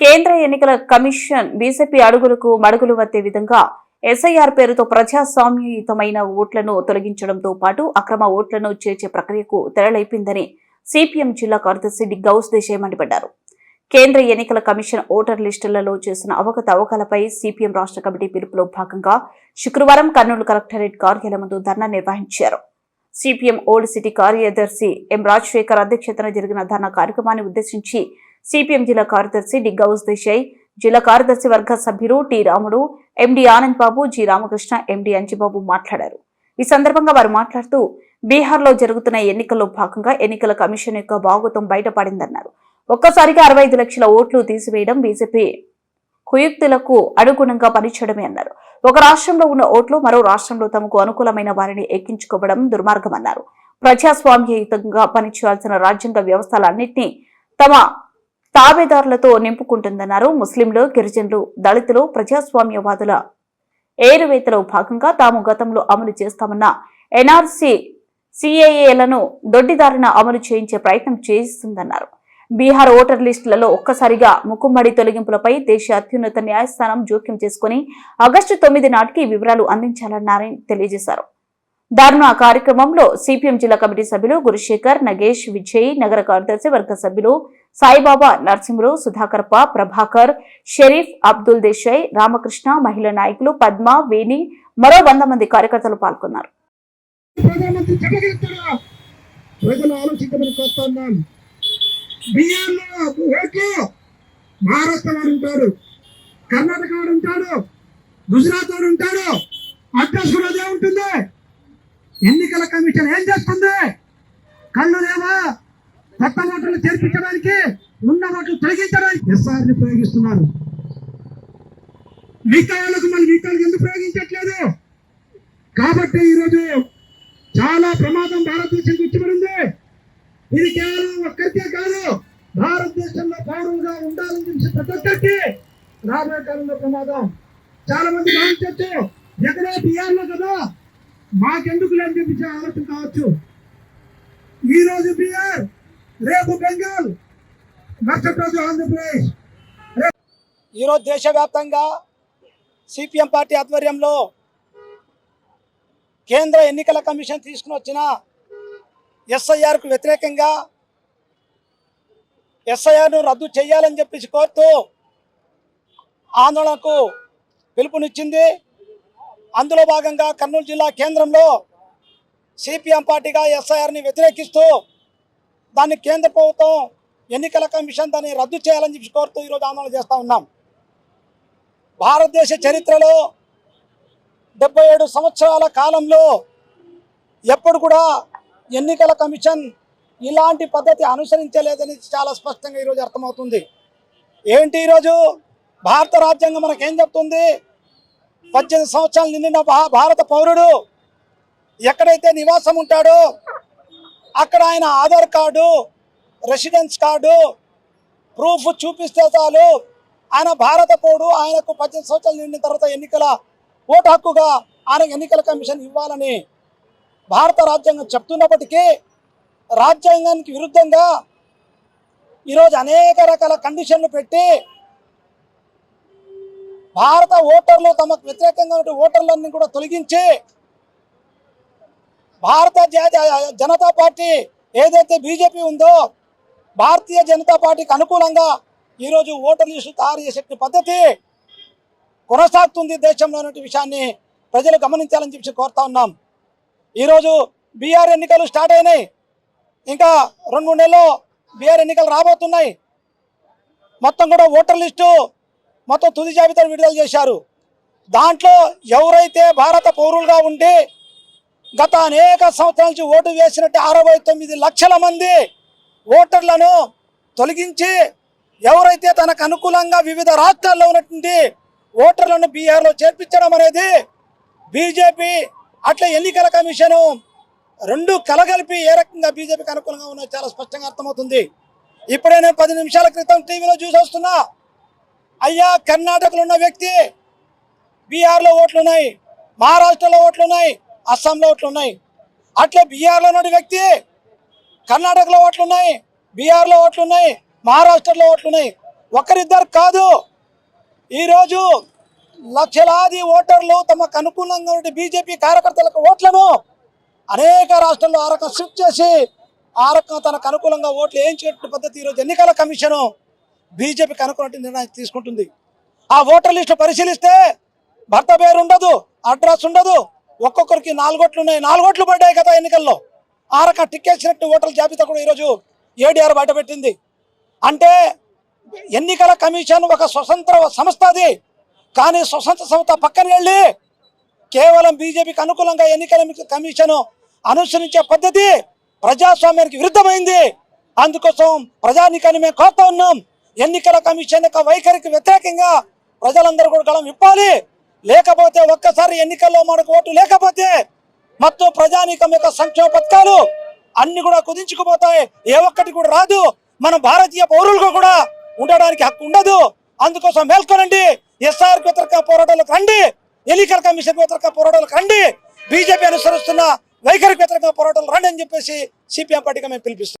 కేంద్ర ఎన్నికల commission BJP అడుగులకు మడుగులు వత్తే విధంగా ఎస్ఐఆర్ పేరుతో ప్రజాస్వామ్యయుతమైన ఓట్లను తొలగించడంతో పాటు అక్రమ ఓట్లను చేర్చే ప్రక్రియకు తెరలైపిందని సిపిఎం జిల్లా కార్యదర్శి డి గౌస్ దేశాయ్ మండిపడ్డారు. కేంద్ర ఎన్నికల కమిషన్ ఓటర్ లిస్టులలో చేసిన అవకతవకలపై సిపిఎం రాష్ట్ర కమిటీ పిలుపులో భాగంగా శుక్రవారం కర్నూలు కలెక్టరేట్ కార్యాలయం ముందు ధర్నా నిర్వహించారు. సిపిఎం ఓల్డ్ సిటీ కార్యదర్శి ఎం రాజశేఖర్ అధ్యక్షతన జరిగిన ధర్నా కార్యక్రమాన్ని ఉద్దేశించి సిపిఎం జిల్లా కార్యదర్శి డి. గౌస్ దేశాయ్ జిల్లా కార్యదర్శి వర్గ సభ్యులు T. Ramudu MD. Anand Babu G. Ramakrishna MD. Anjibabu మాట్లాడారు. ఈ సందర్భంగా వారు మాట్లాడుతూ బీహార్లో జరుగుతున్న ఎన్నికల్లో భాగంగా ఎన్నికల కమిషన్ యొక్క బాగోతం బయటపడిందన్నారు. ఒక్కసారిగా అరవై ఐదు లక్షల ఓట్లు తీసివేయడం బీజేపీ కుయుక్తులకు అనుగుణంగా పనిచేయడమే అన్నారు. ఒక రాష్ట్రంలో ఉన్న ఓట్లు మరో రాష్ట్రంలో తమకు అనుకూలమైన వారిని ఎక్కించుకోవడం దుర్మార్గమన్నారు. ప్రజాస్వామ్యయుతంగా పనిచేయాల్సిన రాజ్యాంగ వ్యవస్థలన్నింటినీ తమ తాబేదారులతో నింపుకుంటుందన్నారు ముస్లింలు గిరిజనులు దళితులు ప్రజాస్వామ్యవాదుల ఏరువేతలో భాగంగా తాము గతంలో అమలు చేస్తామన్న ఎన్ఆర్సీ సిఏఏలను దొడ్డిదారిన అమలు చేయించే ప్రయత్నం చేస్తుందన్నారు. బీహార్ ఓటర్ లిస్టులలో ఒక్కసారిగా ముక్కుమ్మడి తొలగింపులపై దేశ అత్యున్నత న్యాయస్థానం జోక్యం చేసుకుని ఆగస్టు తొమ్మిది నాటికి వివరాలు అందించాలన్నారని తెలియజేశారు. ధర్నా కార్యక్రమంలో సిపిఎం జిల్లా కమిటీ సభ్యులు గురుశేఖర్ నగేష్ విజయ్ నగర కార్యదర్శి వర్గ సభ్యులు సాయిబాబా నరసింహులు సుధాకర్ప ప్రభాకర్ షరీఫ్ అబ్దుల్ దేశాయ్ రామకృష్ణ మహిళా నాయకులు పద్మ వేణి మరో వంద మంది కార్యకర్తలు పాల్గొన్నారు. మహారాష్ట్ర వాడు ఉంటాడు కర్ణాటక వాడు ఉంటాడు గుజరాత్ వాడు ఉంటాడు అడ్రస్ కూడా అదే ఉంటుంది. ఎన్నికల కమిషన్ ఏం చేస్తుంది? కళ్ళు లేవా? కొత్త ఓట్లు తెరిపించడానికి ఉన్న ఓట్లు తొలగించడానికి ఎస్ఆర్ని ప్రయోగిస్తున్నారు. మిగతా వాళ్ళకు మళ్ళీ మిగతా ఎందుకు ప్రయోగించట్లేదు? కాబట్టి ఈరోజు చాలా ప్రమాదం భారతదేశం కూర్చోబడింది ఇది కేవలం ఒక్కరికే కాదు భారతదేశంలో గౌరవంగా ఉండాలని తెలిసి ప్రతి ఒక్కరికి రాబోయే కాలంలో ప్రమాదం. చాలా మంది భావించవచ్చు. మాకెందుకు లేని చెప్పి ఆలోచన కావచ్చు? ఈ రోజు బీఆర్ రేపు బెంగాల్ మరుసటి ఆంధ్రప్రదేశ్. ఈరోజు దేశవ్యాప్తంగా సిపిఎం పార్టీ ఆధ్వర్యంలో కేంద్ర ఎన్నికల కమిషన్ తీసుకుని వచ్చిన ఎస్ఐఆర్కు వ్యతిరేకంగా ఎస్ఐఆర్ను రద్దు చేయాలని చెప్పేసి కోరుతూ ఆందోళనకు పిలుపునిచ్చింది అందులో భాగంగా కర్నూలు జిల్లా కేంద్రంలో సిపిఎం పార్టీగా ఎస్ఐఆర్ని వ్యతిరేకిస్తూ దాన్ని కేంద్ర ప్రభుత్వం ఎన్నికల కమిషన్ దాన్ని రద్దు చేయాలని చెప్పి కోరుతూ ఈరోజు ఆందోళన చేస్తూ ఉన్నాం. భారతదేశ చరిత్రలో డెబ్బై ఏడు సంవత్సరాల కాలంలో ఎప్పుడు కూడా ఎన్నికల కమిషన్ ఇలాంటి పద్ధతి అనుసరించలేదని చాలా స్పష్టంగా ఈరోజు అర్థమవుతుంది. ఏంటి ఈరోజు? భారత రాజ్యాంగం మనకేం చెప్తుంది? పద్దెనిమిది సంవత్సరాలు నిండిన భారత పౌరుడు ఎక్కడైతే నివాసం ఉంటాడో అక్కడ ఆయన Aadhaar card residence card proof చూపిస్తే చాలు. ఆయన భారత పౌరుడు ఆయనకు పద్దెనిమిది సంవత్సరాలు నిండిన తర్వాత ఎన్నికల ఓటు హక్కుగా ఆయన ఎన్నికల కమిషన్ ఇవ్వాలని భారత రాజ్యాంగం చెప్తున్నప్పటికీ రాజ్యాంగానికి విరుద్ధంగా ఈరోజు అనేక రకాల కండిషన్లు పెట్టి భారత ఓటర్లు తమకు వ్యతిరేకంగా ఉన్న ఓటర్లన్నీ కూడా తొలగించి భారత జాతీయ జనతా పార్టీ ఏదైతే బీజేపీ ఉందో భారతీయ జనతా పార్టీకి అనుకూలంగా ఈరోజు ఓటర్ లిస్టు తయారు చేసే పద్ధతి కొనసాగుతుంది దేశంలో విషయాన్ని ప్రజలు గమనించాలని చెప్పి కోరుతా ఉన్నాం. ఈరోజు బీఆర్ ఎన్నికలు స్టార్ట్ అయినాయి. ఇంకా రెండు నెలలు నెలల్లో బీఆర్ ఎన్నికలు రాబోతున్నాయి. మొత్తం కూడా ఓటర్ లిస్టు మొత్తం తుది జాబితాను విడుదల చేశారు. దాంట్లో ఎవరైతే భారత పౌరులుగా ఉండి గత అనేక సంవత్సరాల నుంచి ఓటు వేసినట్టు అరవై తొమ్మిది లక్షల మంది ఓటర్లను తొలగించి ఎవరైతే తనకు అనుకూలంగా వివిధ రాష్ట్రాల్లో ఉన్నటువంటి ఓటర్లను బీహార్లో చేర్పించడం అనేది బీజేపీ అట్లా ఎన్నికల కమిషను రెండు కలగలిపి ఏ రకంగా బీజేపీకి అనుకూలంగా ఉన్నది చాలా స్పష్టంగా అర్థమవుతుంది. ఇప్పుడే నేను పది నిమిషాల క్రితం టీవీలో చూసి వస్తున్నా. అయ్యా కర్ణాటకలో ఉన్న వ్యక్తి బీహార్లో ఓట్లున్నాయి మహారాష్ట్రలో ఓట్లున్నాయి అస్సాంలో ఓట్లున్నాయి అట్లే బీహార్లో ఉన్న వ్యక్తి కర్ణాటకలో ఓట్లున్నాయి బీహార్లో ఓట్లున్నాయి మహారాష్ట్రలో ఓట్లున్నాయి ఒకరిద్దరు కాదు. ఈరోజు లక్షలాది ఓటర్లు తమకు అనుకూలంగా ఉండే బీజేపీ కార్యకర్తలకు ఓట్లను అనేక రాష్ట్రాల్లో ఆ రకం షిఫ్ట్ చేసి ఆ రకం తనకు అనుకూలంగా ఓట్లు వేయించేట పద్ధతి ఈరోజు ఎన్నికల కమిషను బీజేపీకి అనుకున్నట్టు నిర్ణయం తీసుకుంటుంది. ఆ ఓటర్ లిస్టు పరిశీలిస్తే భర్త పేరు ఉండదు అడ్రస్ ఉండదు. ఒక్కొక్కరికి నాలుగోట్లు ఉన్నాయి. నాలుగోట్లు పడ్డాయి కదా ఎన్నికల్లో. ఆ టిక్కేసినట్టు ఓటర్ల జాబితా కూడా ఈరోజు ఏడీఆర్ బయటపెట్టింది అంటే ఎన్నికల కమిషన్ ఒక స్వతంత్ర సంస్థ అది. కానీ స్వతంత్ర సంస్థ పక్కన వెళ్ళి కేవలం బీజేపీకి అనుకూలంగా ఎన్నికల కమిషన్ అనుసరించే పద్ధతి ప్రజాస్వామ్యానికి విరుద్ధమైంది. అందుకోసం ప్రజానికాన్ని మేము కోరుతా ఉన్నాం. ఎన్నికల కమిషన్ యొక్క వైఖరికి వ్యతిరేకంగా ప్రజలందరూ కూడా గళం విప్పాలి. లేకపోతే ఒక్కసారి ఎన్నికల్లో మనకు ఓటు లేకపోతే మొత్తం ప్రజానీకం యొక్క సంక్షేమ పథకాలు అన్ని కూడా కుదించుకుపోతాయి. ఏ ఒక్కటి కూడా రాదు. మన భారతీయ పౌరులకు కూడా ఉండడానికి హక్కు ఉండదు. అందుకోసం మేల్కొనండి. ఎస్ఆర్ వ్యతిరేక పోరాటాలకు రండి. ఎన్నికల కమిషన్ వ్యతిరేక పోరాటాలకు రండి. బీజేపీ అనుసరిస్తున్న వైఖరికి వ్యతిరేక పోరాటాలు రండి అని చెప్పేసి సిపిఎం పార్టీగా మేము పిలిపిస్తాం